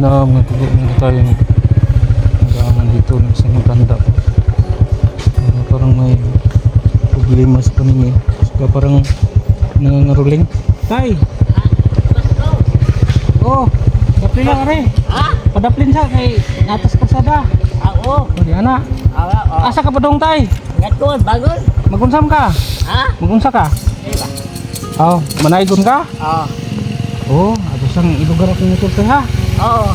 na magtugo na tayo ng hanggangan dito ng isang matanda. Ah, parang may problema sa paningin. Saka parang nangangaruling. Tay! Oh, daplin lang are. Padaplin sa kay natas kasada. Ako? O di ana. Awa, oh. Asa ka pa dong tay? Ngayon, bagon. Magunsam ka? Ha? Magunsa ka? Oh, manaygon ka? Oo. Oh, ato sang ilugar ako nito tay ha. Oo.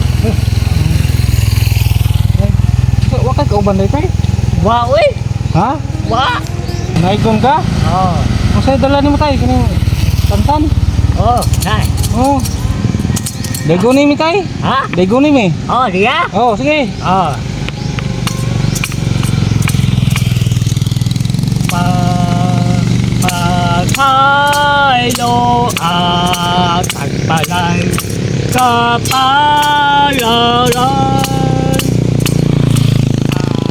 So, wa kay kauban day tay? Wa, uy. Ha? Wa. Manaygon ka? Oo. Sa'yo dala ni mo tay kining tantan. Oo. Nay. Oh. Dego ni mi tay. Ha? Dego ni mi. Oo, diya? Oh, sige. Oo. Pa... Pagkalo at pagbalay sa palaran. Ani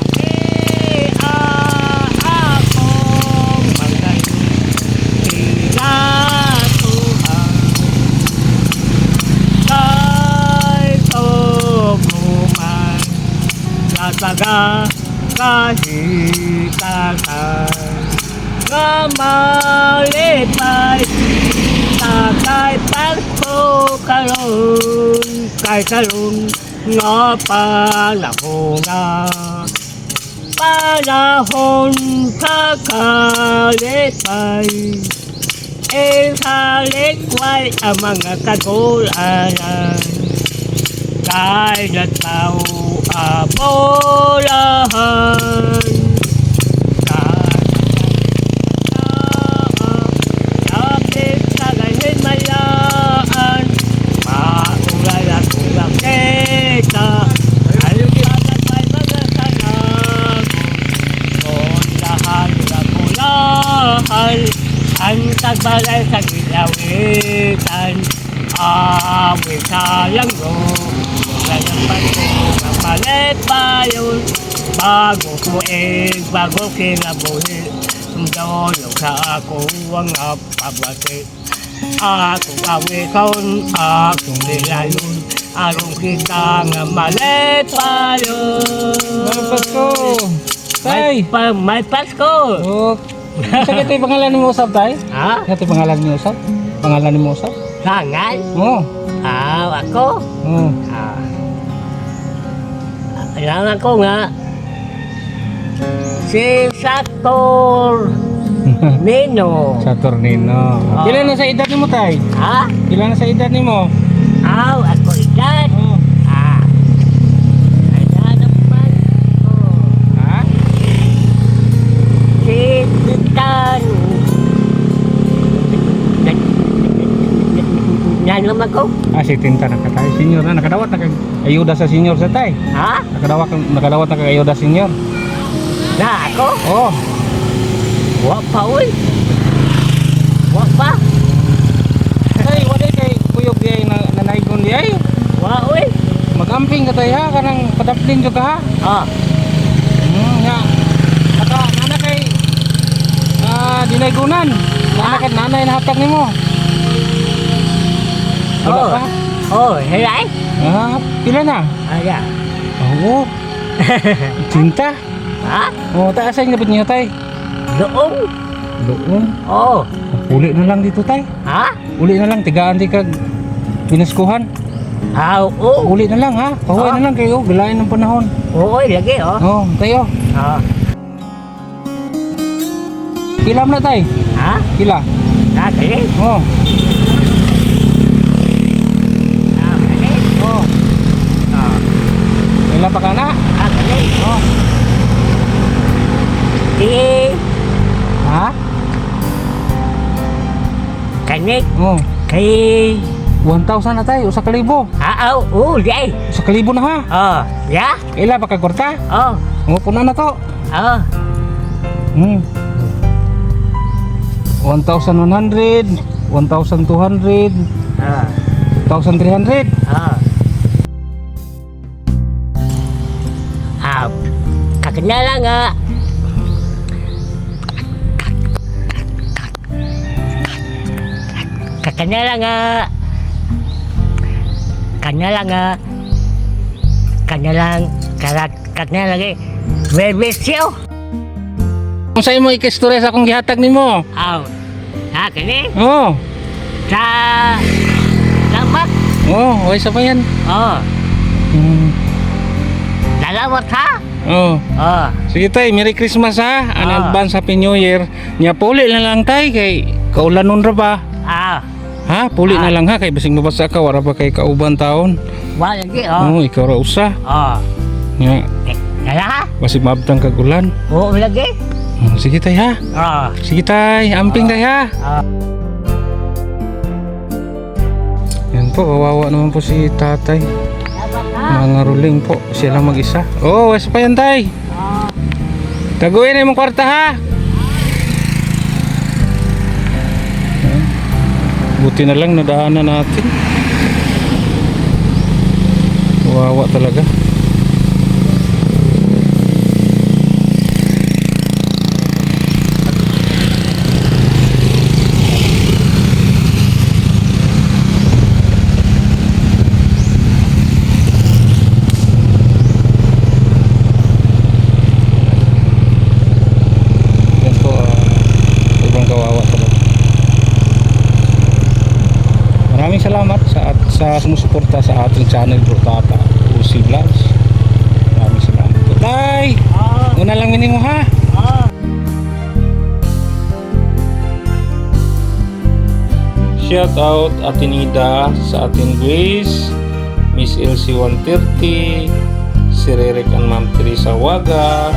aakong bagay pinatuhan pagpo karon Kay karon nga panahon na Panahon kakalipay Eh halikway ang mga kagulanan Kay nataw abolahan Kapit sa ganyan malaan Maulay at ulang kita Ayaw kilagat may mga sanag Kondahan na kulahan Ang tagbalay sa gilawitan Awit sa langgo Wala ng pansin ng palit pa yun Bago ko eh, bago kinabuhi Dolo sa ako ang apabati Ako kawiton, akong nilayon Arong kita nga malit pa yun May Pasko. Tay. May, pa, may Pasko Oh. Sa kiti pangalan ni mo usap tay? Ha? Kiti pangalan ni usap? Pangalan ni mo usap? Sangal? Oh. Ah, ako? Oh. Ah. Alam ko nga, si Sator Nino. Sa Tornino. Ah. Pila na sa edad ni mo tay? Ha? Pila na sa edad ni mo? Aw, ako ilan. Yan naman ko. Ah, si Tinta nakatay. Senior na. Nakadawat na ayuda sa senior sa tay. Ha? Nakadawat, nakadawat na ayuda senior. Na ako? Oh. Wa pa, uy. Wa pa. Tay, wala kay kuyog di na nanaygon di ay. Wa, uy. Magamping ka tay ha. Kanang padaplin jud ka ha. Ah. Hmm, nga. Naka, nana kay ah, dinaygunan. Nana kay nanay na hatag nimo. Wala Oh. pa? Oh, helay. Ah, pila na? Ayan. Oo. Cinta. Ha? Oh, taasan nga niyo tay. Doon? Doon. Oh. Uli na lang dito tay. Ha? Uli na lang tigaan di kag pinaskuhan. Ah, oo. Uli na lang ha. Pahuwi Ah. na lang kayo. Galain ng panahon. Oo, lagi, oh. Oh, tayo. Ah. Pila na tay. Ha? Pila. Nakali? Oh. Nakali? Oh. Ah. Pila pa ka na? Nakali? Oh. Di, Ha? Kanik, Oh. kay, 1,000 na tayo. Usa ka libo. ah, oh, oh, di. Usa ka libo na ha. Oh, ya? Ila pa ka kwarta. Oh, Oh, puna na to. oh. Hmm. 1,100, 1,200, Ah, 1,300. ah. Ah, kakilala nga. Kakilala nga. Kakilala nga. kanya lang, kaya kanya lagi. May bisyo. Kung sa'yo mo ikistorya sa akong gihatag nimo. Aw. Ha, kani? Oh, Sa... Salamat. oh, okay sa pa yan. Oh. Hmm. Salamat ha. Oh. Oh. Sige tay, Merry Christmas ha. An Ah. advance Happy New Year. Nya puli na lang tay kay kaulanon ra ba? Ah. Ha, puli na Ah. lang ha kay basing mabasa ka wala ba kay kauban taon. Wala lagi. Oh. Oh, ikaw ra usa. Oh. Nya Eh, Kaya ha? basig maabtang kag ulan. Oo lagi. Oh, sige tay ha. Oh. Sige tay, amping tay ha. Oh. Yan po, kawawa naman po si tatay. Mga ruling po, siya lang mag-isa. Oh, wes pa yan tay. Oh. Taguin na yung kwarta ha. Buti na lang nadaanan natin. Wawa talaga. Yan po, ah, sobrang kawawa talaga. Maraming salamat sa at sa sumusuporta sa ating channel Bro Tata Uzi Vlogs. Maraming salamat. Tutay! Oh. Una lang minin mo ha. Oh. Shout out Atinida sa ating Grace, Miss LC 130, si Rerek and Ma'am Teresa Waga,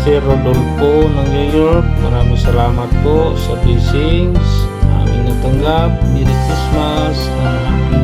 si Rodolfo ng New York. Maraming salamat po sa blessings na aming natanggap. Merry Christmas and Happy